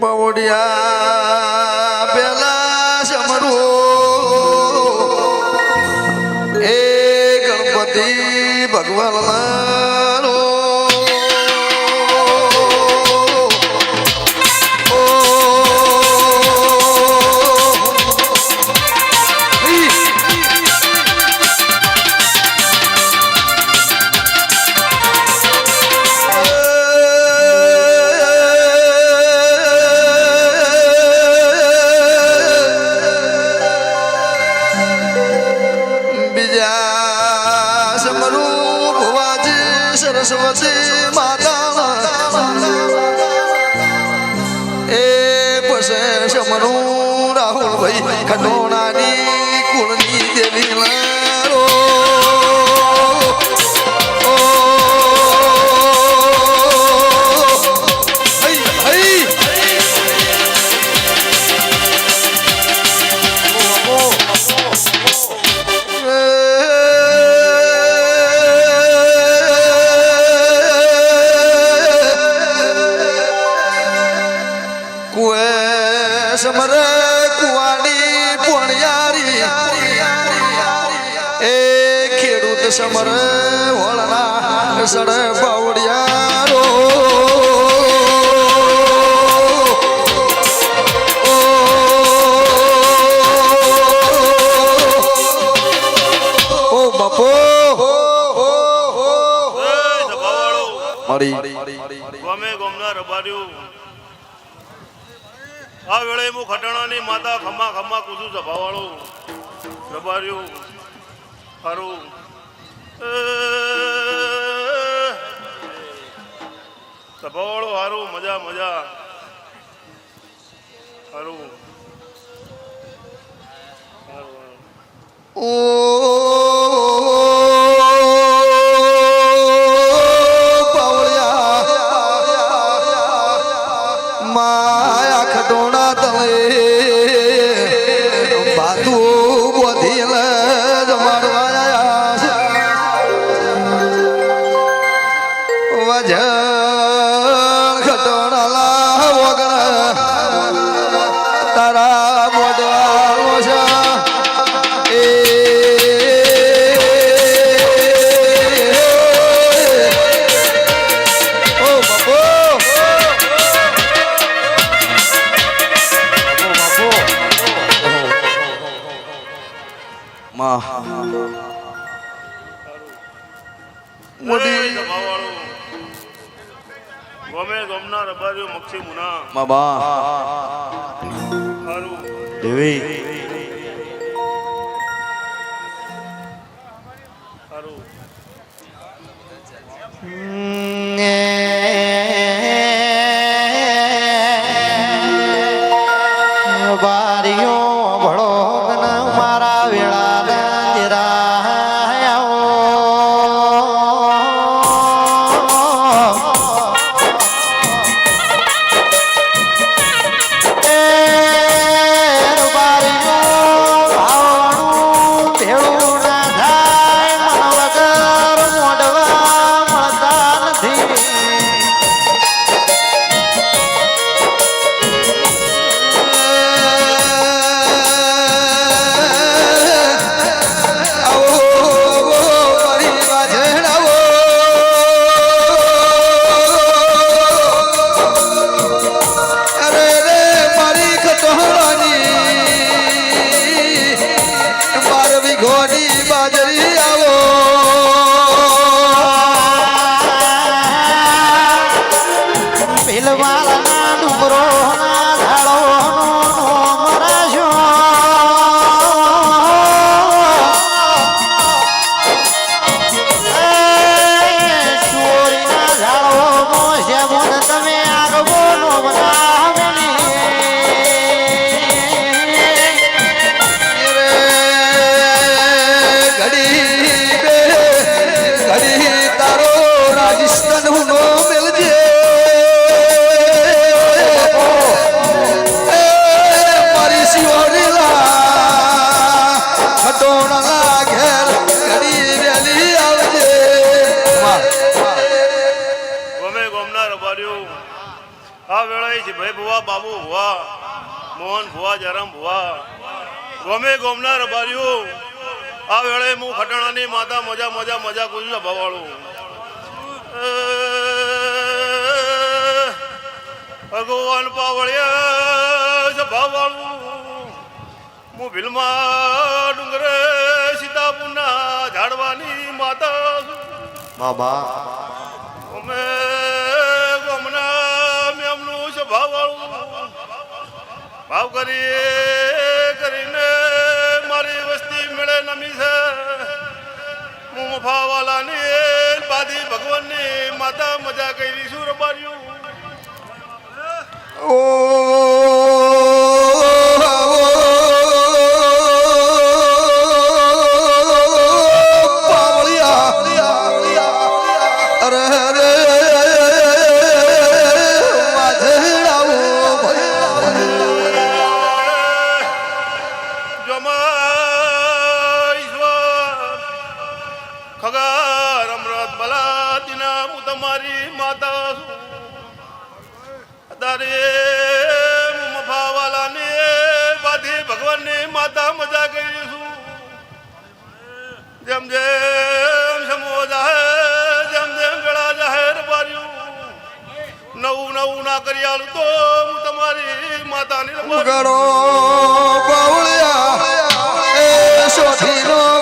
પવડિયા પેલા સમરવું એ ગણપતિ ભગવાન છે શમનું રાહુલભાઈ ખંડોળાની સમરે વળના સડે બાવડિયા ઓ બાપો. મારી ગમે ગમના રબાર્યું આ વેળે હું ખટાણાની માતા ખમા ખમા કૂદું જભાવાળો રબાર્યું ખરું સભાવાળો હારું મજા મજા. હારું. ઓ માયા ખડોણા તમે માં બા દેવી. આ વેળાએ છે ભાઈ ભુવા, બાબુ ભુવા, મોહન ભુવા, જરમ ભુવા. ગમે ગોમના રબારીઓ આ વેળાએ હું ખટાણાની માતા મજા મજા મજા કુજ ભવાળું ભગવાન પાવળિયા સભાવાળું હું. ભીલમાં ડુંગરે સીતાપુરના ઝાડવાની માતા બાબા ભાવ કરી કરીને મારી વસ્તી મેળે નમી છે. હું મફાવાલાની બાદી ભગવાનની માતા મજા કરી શું રબાર્યું ઓ કરી આલું તો હું તમારી માતાની વગાડો બાવળિયા એ સોઠીનો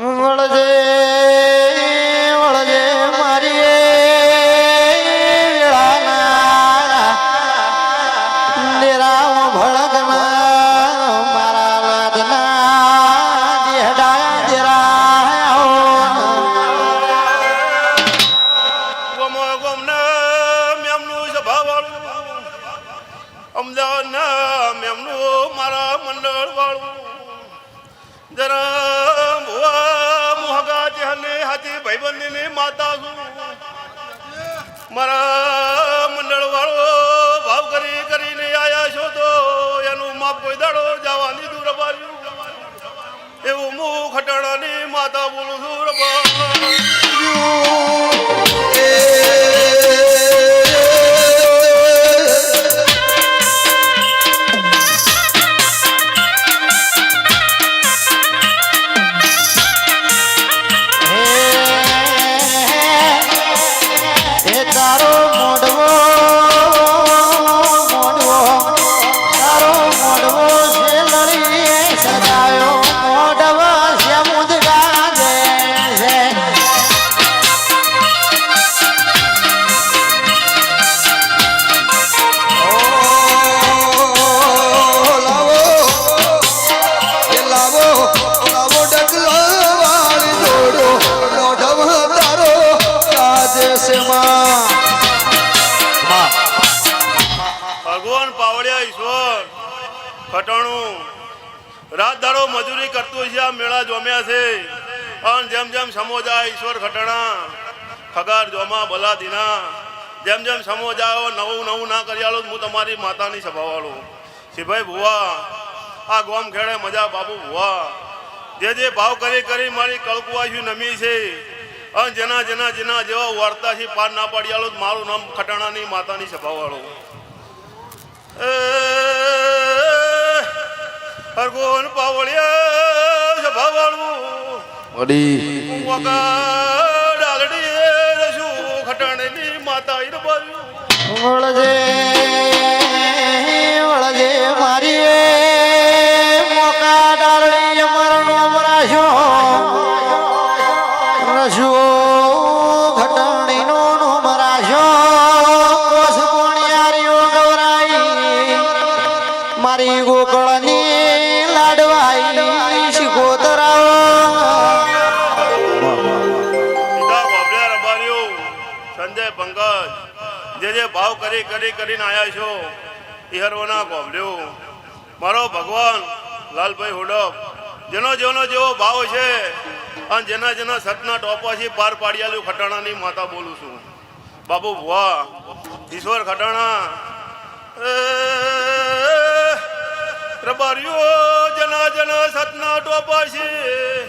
છું હું ખટાણાની માતા મજૂરી કરતું છે, આ મેળા જોમ્યા છે. અને જેમ જેમ સમોજા ઈશ્વર ખટાણા ખગાર જોમા ભલા દીના જેમ જેમ સમોજાઓ નવું નવું ના કરી આલો હું તમારી માતાની સભાવાળો. સિભાઈ ભુવા, આ ગોમ ખેડે મજા બાબુ ભુવા. જે જે ભાવ કરી કરી મારી કળકુવાસી નમી છે. અને જેના જેના જેના જેવા વાર્તા છે, પાર ના પાડી આલો મારું નામ ખટાણાની માતાની સભાવાળો. હરગોન પાવળિયા સભાવાળું વગર ડાલડી રસું ખટાણેની માતા ઈર બાજુ. વળજે વળજે મારી કરી કરી, કરીને આવ્યા છો. ઈહરવાના ગોબડ્યો મારો ભગવાન લાલભાઈ હુડપ, જેનો જેનો જેવો ભાવ છે, અને જેના જેના સતના ટોપાથી પાર પાડી ખટાણાની માતા બોલું છું. બાપુ ભુવા, ઈશ્વર ખટાણા. રબારીઓ, જના જના સતના ટોપાથી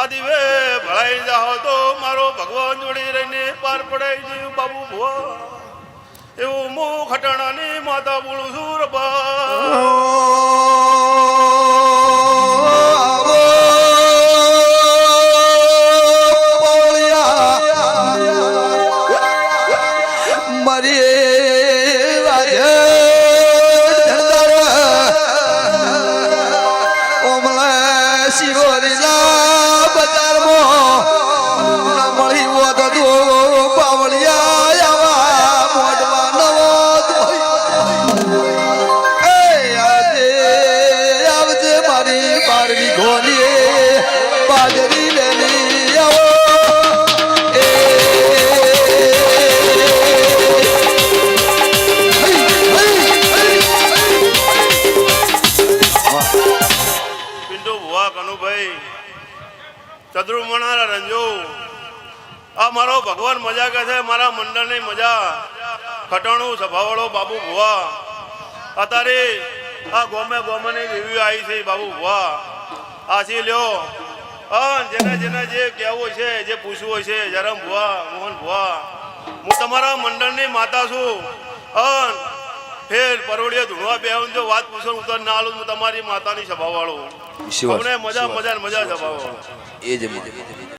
આદિવે ભળાઈ જાઓ તો મારો ભગવાન જોડી રહીને પાર પડાઈ જયું બાબુ ભુવા. એવું હું ખટાણાની માતા બોલું છું રબા ભગવાન મજા કહે છે મારા મંડળની મજા. ખટાણું સભાવાળો બાબુ ભુવા. અત્યારે આ ગોમે ગોમેની રીવ્યુ આવી છે બાબુ ભુવા. આથી લ્યો. હા જેને જેને જે કહેવું છે જે પૂછવું છે જરમ ભુવા મોહન ભુવા. હું તમારા મંડળની માતા છું. અન ફેર પરોડીએ ધૂણવા બેહું જો વાત પૂછો હું તો ના આલું હું તમારી માતાની સભાવાળો. તમને મજા મજા મજા સભાવાળો. એ જ